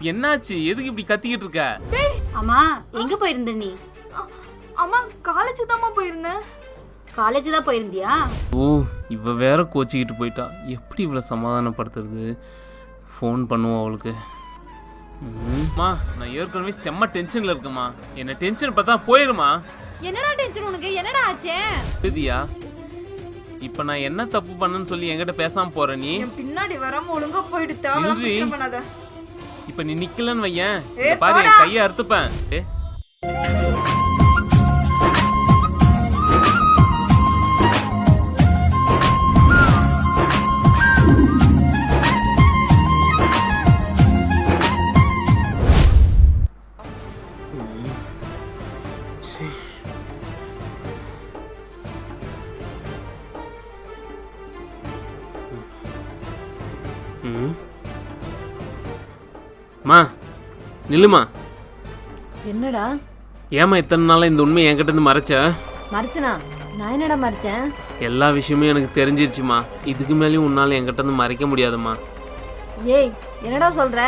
இப்போ என்னாச்சு? எதுக்கு இப்படி கத்திக்கிட்டு இருக்க? அம்மா எங்க போயிருந்த நீ? அம்மா காலேஜ் தாம்மா போயிருந்தேன். காலேஜ் தான் போயிருந்தியா? ஓ இவ வேற கோச்சிக்கிட்டு போயிட்டா. எப்படி இவளை சமாதானப்படுத்துறது? ஃபோன் பண்ணுவோம் அவளுக்கு. ம்மா. நான் ஏற்கனவே செம்ம டென்ஷனில் இருக்கேம்மா. என்ன டென்ஷன் பார்த்தா போயிருமா? என்னடா டென்ஷன் உனக்கு? என்னடா ஆச்சே? எழுதியா? இப்போ நான் என்ன தப்பு பண்ணேன்னு சொல்லி என்கிட்ட பேசாம போற நீ? என் பின்னாடி வராம ஒழுங்கா. பிரச்சனை பண்ணாத. இப்போ நீ நிக்கலன்னு வையேன். பாரு கையை அறுத்துப்பேன். நில்லுமா. என்னடா? ஏமா இத்தனை நாளா இந்த உண்மை என்கிட்ட இருந்து மறைச்ச? மறைச்சனா? நான் என்னடா மறைச்சேன்? எல்லா விஷயமும் எனக்கு தெரிஞ்சிருச்சுமா. இதுக்கு மேலேயும் உன்னால என்கிட்ட இருந்து மறைக்க முடியாதும்மா ஏய் என்னடா சொல்ற?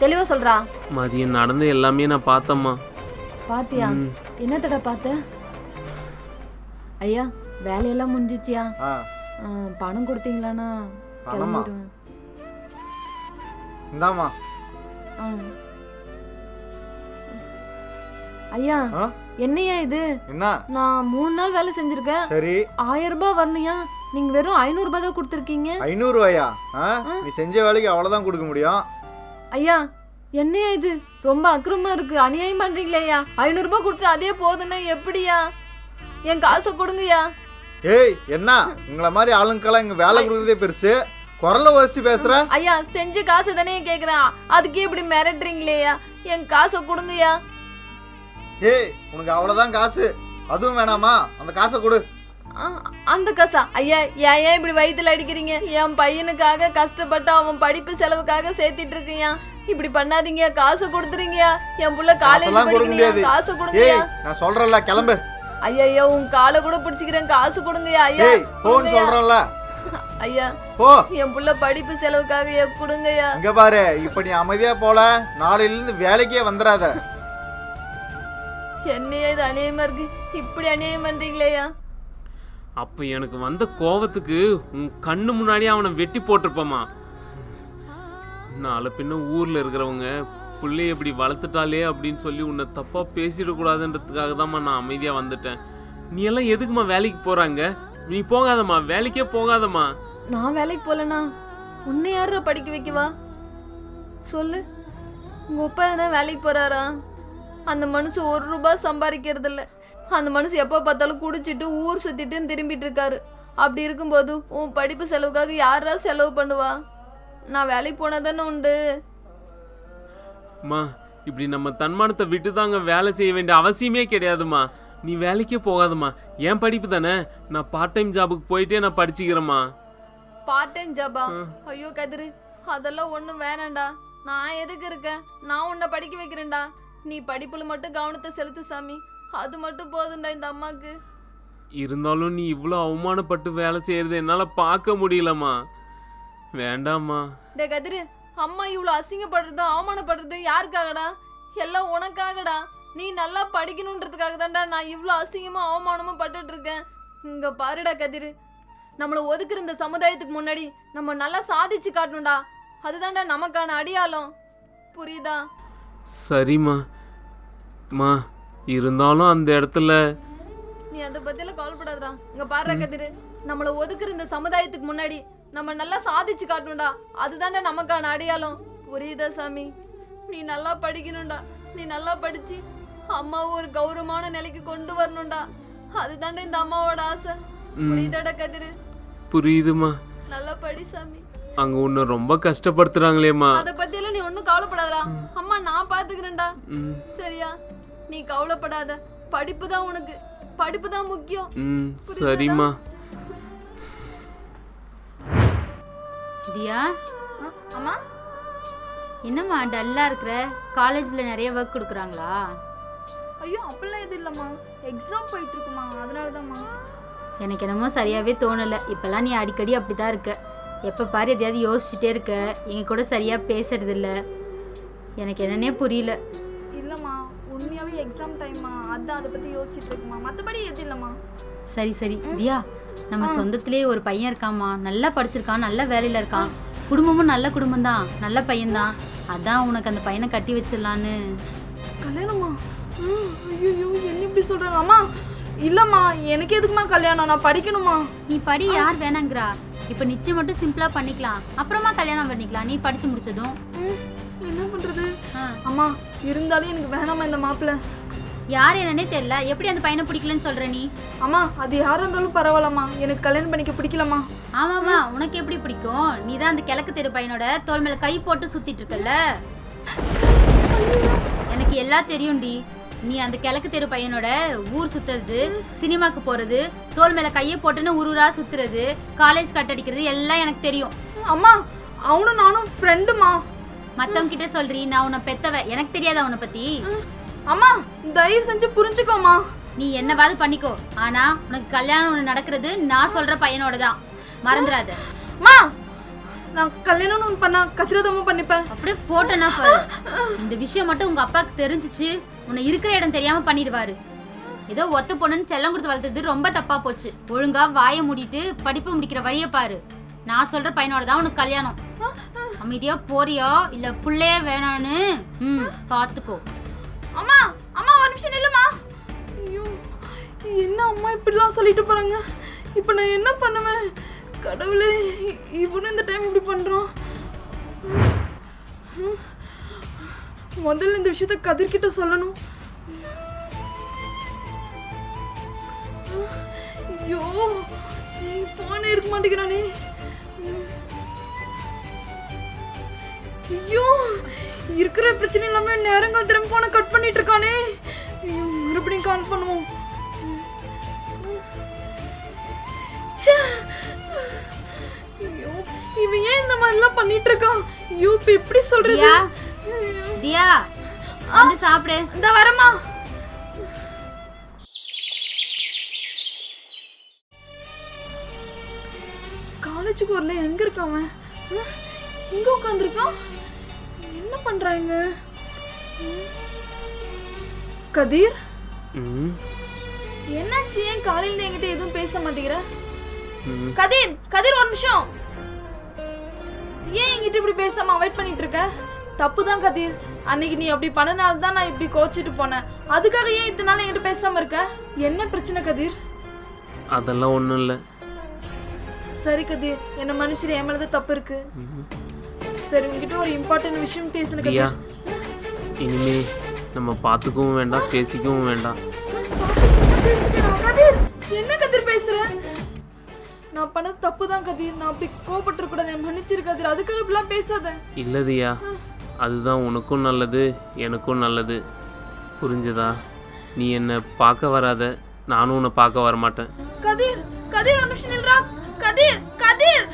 தெளிவா சொல்றா. மதியம் நடந்த எல்லாமே நான் பார்த்தேம்மா. பாத்தியா. என்னத்தடா பார்த்த? ஐயா வேலையெல்லாம் முடிஞ்சிச்சியா? பணம் கொடுத்தீங்களாண்ணா? பணமா? கிளம்பிடுவேன். இந்தாம்மா. ஆ. ஐயா ஆ? என்னையா இது? என்ன? நான் மூணு நாள் வேலை செஞ்சிருக்கேன். சரி. ஆயிரம் ரூபாய் வரணுயா நீங்க வெறும் ஐநூறு ரூபாய் தான் கொடுத்துருக்கீங்க. ஐநூறுவாயா ஆ? நீ செஞ்ச வேலைக்கு அவ்வளோதான் கொடுக்க முடியும். ஐயா என்னையா இது? ரொம்ப அக்கிரமா இருக்கு. அநியாயம் பண்றீங்களே ஐயா. ஐநூறு ரூபாய் கொடுத்து அதே போதுன்னா எப்படியா? என் காசை கொடுங்கய்யா. ஏய் என்ன? உங்களை மாதிரி ஆளுங்கெல்லாம் இங்கே வேலை கொடுக்குறதே பெருசு. குரலை வச்சு பேசுற? ஐயா செஞ்ச காசு தானே கேக்குறேன். அதுக்கே இப்படி மிரட்டுறீங்களேயா என் காசை கொடுங்கய்யா. ஏய் உனக்கு அவ்வளோதான் காசு. அதுவும் வேணாமா? அந்த காசை கொடு. அந்த காசா? ஐயா ஏன் ஏன் இப்படி வயித்துல அடிக்கிறீங்க? என் பையனுக்காக கஷ்டப்பட்டு அவன் படிப்பு செலவுக்காக சேர்த்திட்டு இருக்கீங்க இப்படி பண்ணாதீங்க காசு கொடுத்துறீங்கயா என் புள்ள காலேஜ் முடியாது. காசு ஏய் கொடுங்கய்யா நான் சொல்றேன்ல கிளம்பு. ஐயா ஐயா உன் காலை கூட பிடிச்சிக்கிறேன் காசு கொடுங்கய்யா ஐயா. போன்னு. சொல்றேன்ல. ஐயா போ. என் புள்ள படிப்பு செலவுக்காக கொடுங்கய்யா. இங்க பாரு இப்ப நீ அமைதியா போல நாளையில இருந்து வேலைக்கே வந்துடாத என்னையா இது அநியாயமா இருக்கு? இப்படி அநியாயம் பண்றீங்களேயா? அப்போ எனக்கு வந்த கோவத்துக்கு உன் கண்ணு முன்னாடியே அவனை வெட்டி போட்டிருப்பமா? நாளை பின்ன ஊர்ல இருக்கிறவங்க பிள்ளைய இப்படி வளர்த்துட்டாலே அப்படின்னு சொல்லி உன்னை தப்பா பேசிடக்கூடாதுன்றதுக்காக தான்மா நான் அமைதியா வந்துட்டேன். நீ எல்லாம் எதுக்குமா வேலைக்கு போறாங்க? நீ போகாதம்மா வேலைக்கே போகாதம்மா. நான் வேலைக்கு போலனா உன்னை யாரா படிக்க வைக்கவா? சொல்லு. உங்க அப்பா எதனா வேலைக்கு போறாரா? அந்த மனுஷன் ஒரு ரூபாய் சம்பாதிக்கிறது இல்ல அந்த மனுஷன் எப்போ பார்த்தாலும் குடிச்சிட்டு ஊர் சுத்திட்டு திரும்பிட்டு இருக்காரு அப்படி இருக்கும்போது உன் படிப்பு செலவுக்காக யாரா செலவு பண்ணுவா? நான் வேலைக்கு போனா தானே உண்டு. அம்மா இப்படி நம்ம தன்மானத்தை விட்டு தாங்க வேலை செய்ய வேண்டிய அவசியமே கிடையாதும்மா நீ வேலைக்கே போகாதம்மா. என் படிப்பு தானே. நான் பார்ட் டைம் ஜாபுக்கு போயிட்டே நான் படிச்சுக்கிறேம்மா. பார்ட் டைம் ஜாபா ஐயோ கதிரு அதெல்லாம் ஒன்றும் வேணாம்டா. நான் எதுக்கு இருக்கேன்? நான் உன்னை படிக்க வைக்கிறேன்டா. நீ படிப்புல மட்டும் கவனத்தை செலுத்து சாமி. அது மட்டும் போதும்டா இந்த அம்மாக்கு. இருந்தாலும் நீ இவ்வளோ அவமானப்பட்டு வேலை செய்யறது என்னால் பார்க்க முடியலம்மா. வேண்டாம்மா. டே கதிரு அம்மா இவ்வளோ அசிங்கப்படுறது அவமானப்படுறது யாருக்காகடா? எல்லாம் உனக்காகடா. நீ நல்லா படிக்கணுன்றதுக்காக தான்டா நான் இவ்வளோ அசிங்கமும் அவமானமும் பட்டுட்டு இருக்கேன். இங்க பாருடா கதிரு. நம்மளை ஒதுக்குற இந்த சமுதாயத்துக்கு முன்னாடி நம்ம நல்லா சாதிச்சு காட்டணும்டா. அதுதான்டா நமக்கான அடியாளம். புரியுதா? சரிம்மா. மா இருந்தாலும் அந்த இடத்துல நீ அதை பத்தியெல்லாம் கவலைப்படாதடா. இங்க பாரு கதிரு. நம்மள ஒதுக்குற இந்த சமுதாயத்துக்கு முன்னாடி நம்ம நல்லா சாதிச்சு காட்டணும்டா. அதுதான்டா நமக்கான அடையாளம். புரியுதா சாமி? நீ நல்லா படிக்கணும்டா. நீ நல்லா படிச்சு அம்மாவை ஒரு கௌரவமான நிலைக்கு கொண்டு வரணும்டா. அதுதான்டா இந்த அம்மாவோட ஆசை. புரியுதாடா கதிரு? புரியுதுமா. நல்லா படி சாமி. அங்கே உன்னை ரொம்ப கஷ்டப்படுத்துறாங்களேம்மா. அத பத்தியெல்லாம் நீ ஒன்றும் கவலைப்படாதடா. அம்மா நான் பாத்துக்கிறேன்டா. சரியா? நீ கவலைப்படாத. படிப்பு தான் உனக்கு. படிப்பு தான் முக்கியம். சரிம்மா. தியா? அம்மா? என்னம்மா டல்லா இருக்கிற? காலேஜ்ல நிறைய ஒர்க் கொடுக்குறாங்களா? ஐயோ அப்படிலாம் எதுவும் இல்லைம்மா. எக்ஸாம் போயிட்டு இருக்குமா அதனால தான்மா எனக்கு என்னமோ சரியாவே தோணல. இப்பெல்லாம் நீ அடிக்கடி அப்படிதான் இருக்க. எப்ப பாரு எதையாவது யோசிச்சுட்டே இருக்க. எங்க கூட சரியா பேசுறது இல்ல எனக்கு என்னன்னே புரியல. எக்ஸாம் டைம்மா அதான் அதை பற்றி யோசிச்சுட்டு இருக்குமா? மற்றபடி எது இல்லைம்மா. சரி சரி. தியா நம்ம சொந்தத்திலே ஒரு பையன் இருக்காம்மா. நல்லா படிச்சிருக்கான் நல்ல வேலையில இருக்கான். குடும்பமும் நல்ல குடும்பம் தான் நல்ல பையன்தான். அதான் உனக்கு அந்த பையனை கட்டி வச்சிடலான்னு. கல்யாணமா? ஐயோ என்ன இப்படி சொல்கிறாங்க அம்மா இல்லைம்மா. எனக்கு எதுக்குமா கல்யாணம்? நான் படிக்கணுமா? நீ படி யார் வேணாங்கிறா. இப்போ நிச்சயம் மட்டும் சிம்பிளா பண்ணிக்கலாம். அப்புறமா கல்யாணம் பண்ணிக்கலாம். நீ படிச்சு முடிச்சதும். அம்மா இருந்தாலும் எனக்கு வேணாமா இந்த மாப்பிள்ளை யார் என்னன்னே தெரியல. எப்படி அந்த பையனை பிடிக்கலன்னு சொல்ற நீ? அம்மா அது யாராக இருந்தாலும் பரவாயில்லம்மா. எனக்கு கல்யாணம் பண்ணிக்க பிடிக்கலம்மா. ஆமாமா உனக்கு எப்படி பிடிக்கும்? நீ தான் அந்த கிழக்கு தெரு பையனோட தோல் மேல கை போட்டு சுத்திட்டு இருக்கல்ல? எனக்கு எல்லாம் தெரியும்டி நீ அந்த கிழக்கு தெரு பையனோட ஊர் சுத்துறது சினிமாக்கு போறது தோல் மேல கையை போட்டுன்னு ஊரா சுத்துறது காலேஜ் கட் அடிக்கிறது எல்லாம் எனக்கு தெரியும். அம்மா அவனும் நானும் ஃப்ரெண்டுமா மத்தவங்க கிட்ட சொல்றீ நான் உன்னை பெத்தவ. எனக்கு தெரியாதா உன்னை பத்தி? அம்மா தயவு செஞ்சு புரிஞ்சுக்கோமா நீ என்னவாது பண்ணிக்கோ. ஆனா உனக்கு கல்யாணம் ஒண்ணு நடக்கிறது நான் சொல்ற பையனோட தான் மறந்துடாத. அம்மா நான் கல்யாணம்னு ஒன்று பண்ணா கத்திரதமா பண்ணிப்பேன். அப்படியே போட்டனா பாரு. இந்த விஷயம் மட்டும் உங்க அப்பாவுக்கு தெரிஞ்சுச்சு. உன்னை இருக்கிற இடம் தெரியாம பண்ணிடுவாரு. ஏதோ ஒத்த பொண்ணுன்னு செல்லம் கொடுத்து வளர்த்தது ரொம்ப தப்பா போச்சு. ஒழுங்கா வாயை மூடிட்டு படிப்பு முடிக்கிற வழியை பாரு. நான் சொல்ற பையனோட தான் உனக்கு கல்யாணம். அமைதியா போறியா? இல்ல புள்ளையே வேணான்னு? ம் பாத்துக்கோ. அம்மா அம்மா ஒரு நிமிஷம் இல்லம்மா ஐயோ என்ன அம்மா இப்படிலாம் சொல்லிட்டு போறாங்க? இப்போ நான் என்ன பண்ணுவேன்? கடவுளே இவனும் இந்த டைம் இப்படி பண்றான். முதல்ல இந்த விஷயத்த கதிர்கிட்ட சொல்லணும். ஐயோ போனே எடுக்க மாட்டேங்கிறானே. ஐயோ இருக்கிற பிரச்சனை இல்லாம நேரங்கள் திரும்ப போன கட் பண்ணிட்டு இருக்கானே. ஐயோ மறுபடியும் கால் பண்ணுவோம். ச்சே. ஐயோ இவன் ஏன் இந்த மாதிரிலாம் பண்ணிட்டு இருக்கான்? ஐயோ இப்ப எப்படி சொல்றது? தியா. வந்து சாப்பிடு. இந்த வரமா. காலேஜுக்கு வரல எங்க இருக்கான் அவன்? எங்க உட்காந்துருக்கான் என்ன பண்றாங்க. கதிர்? என்னாச்சு? ஏன் காலையில என்கிட்ட எதுவும் பேச மாட்டேங்கிற? கதிர் கதிர் ஒரு நிமிஷம். ஏன் என்கிட்ட இப்படி பேசாம அவாய்ட் பண்ணிட்டு இருக்க தப்பு தான் கதிர். அன்னைக்கு நீ அப்படி பண்ணனால தான் நான் இப்படி கோச்சிட்டு போனேன். அதுக்காக ஏன் இத்தனை நாள் என்கிட்ட பேசாம இருக்க? என்ன பிரச்சனை கதிர்? அதெல்லாம் ஒன்றும் இல்லை. சரி கதிர் என்ன மன்னிச்சிரு. என் மேலதான் தப்பு இருக்கு. சரி உங்ககிட்ட ஒரு இம்பார்ட்டன்ட் விஷயம் பேசணும் கதிர் இனிமே நம்ம பார்த்துக்கவும் வேண்டாம் பேசிக்கவும் வேண்டாம். என்ன கதிர் பேசுற? நான் பண்ணது தப்பு தான் கதிர். நான் அப்படி கோபப்பட்டு கூடாது மன்னிச்சிரு கதிர். அதுக்காக இப்படிலாம் பேசாத. இல்லை தியா அதுதான் உனக்கும் நல்லது எனக்கும் நல்லது. புரிஞ்சதா? நீ என்னை பார்க்க வராத நானும் உன்னை பார்க்க வரமாட்டேன். கதிர் கதிர் ஒரு நிமிஷம் நில்றா. கதிர் கதிர்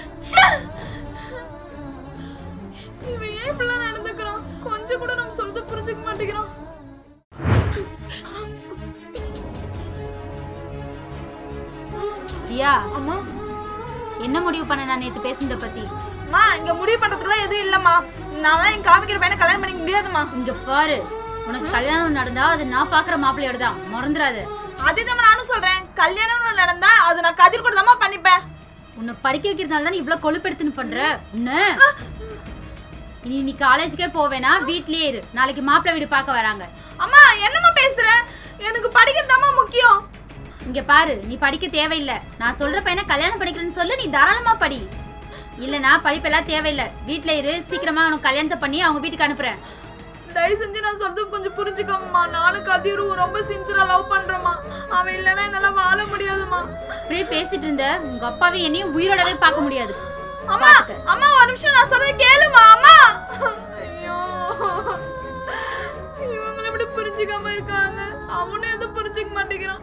ஏன் இப்படிலாம் நடந்துக்கிறான் கொஞ்சம் கூட நம்ம சொல்றது புரிஞ்சுக்க மாட்டேங்கிறான் தியா அம்மா. என்ன முடிவு பண்ண நான் நேத்து பேசுனத பத்தி? அம்மா இங்க முடிவு பண்றதுக்குலாம் எதுவும் இல்லம்மா. நான் என் காமிக்கிற பையனை கல்யாணம் பண்ணிக்க முடியாதும்மா. இங்க பாரு உனக்கு கல்யாணம் நடந்தா அது நான் பாக்குற மாப்பிள்ளையோட தான். மறந்துடாத. அதேதான் நானும் சொல்றேன். கல்யாணம் நடந்தா அது நான் கதிர் கூட பண்ணிப்பேன். உன்னை படிக்க வைக்கிறதுனால தான் இவ்வளவு கொழுப்பெடுத்துன்னு பண்ற? உன்ன. இனி நீ காலேஜுக்கே போவேனா? வீட்லயே இரு. நாளைக்கு மாப்பிள்ளை வீடு பார்க்க வராங்க. அம்மா என்னம்மா பேசுற? எனக்கு படிக்கிறதாம்மா முக்கியம். இங்க பாரு நீ படிக்க தேவையில்லை. நான் சொல்ற பையனை கல்யாணம் படிக்கிறேன்னு சொல்லு நீ தாராளமா படி. இல்லனா படிப்பெல்லாம் தேவையில்லை. வீட்ல இரு சீக்கிரமா உனக்கு கல்யாணத்தை பண்ணி அவங்க வீட்டுக்கு அனுப்புறேன். தயவு செஞ்சு நான் சொல்றது கொஞ்சம் புரிஞ்சுக்கோங்கம்மா. நானும் கதிரும் ரொம்ப சின்சரா லவ் பண்றேம்மா. அவன் இல்லைன்னா என்னால வாழ முடியாதும்மா. அப்படியே பேசிட்டு இருந்த உங்க அப்பாவை என்னையும் உயிரோடவே பார்க்க முடியாது. அம்மா அம்மா ஒரு நிமிஷம் நான் சொல்றது கேளுமா ஐயோ. இவங்களை எப்படி புரிஞ்சுக்காம இருக்காங்க. அவனும் எதுவும் புரிஞ்சுக்க மாட்டேங்கிறான்.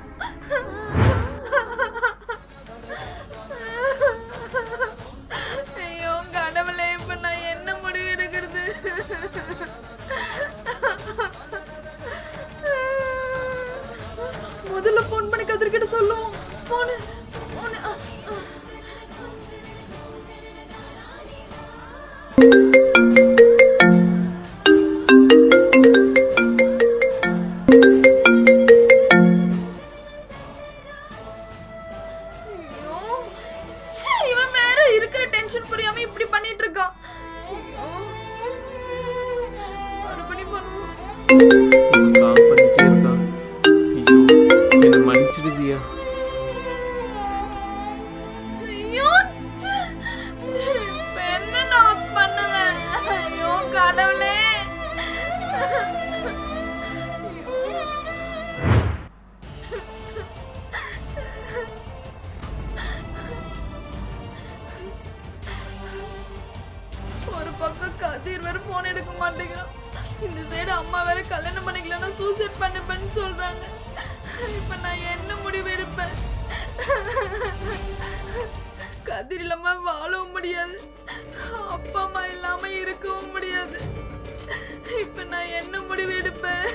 அக்கா கதிர் வேற போன் எடுக்க மாட்டேங்கிறான் இந்த சைடு அம்மா வேற கல்யாணம் பண்ணிக்கலன்னா சூசைட் பண்ணுப்பேன்னு சொல்றாங்க. இப்ப நான் என்ன முடிவு எடுப்பேன்? கதிர் இல்லாம வாழவும் முடியாது. அப்பா அம்மா இல்லாம இருக்கவும் முடியாது. இப்ப நான் என்ன முடிவு எடுப்பேன்?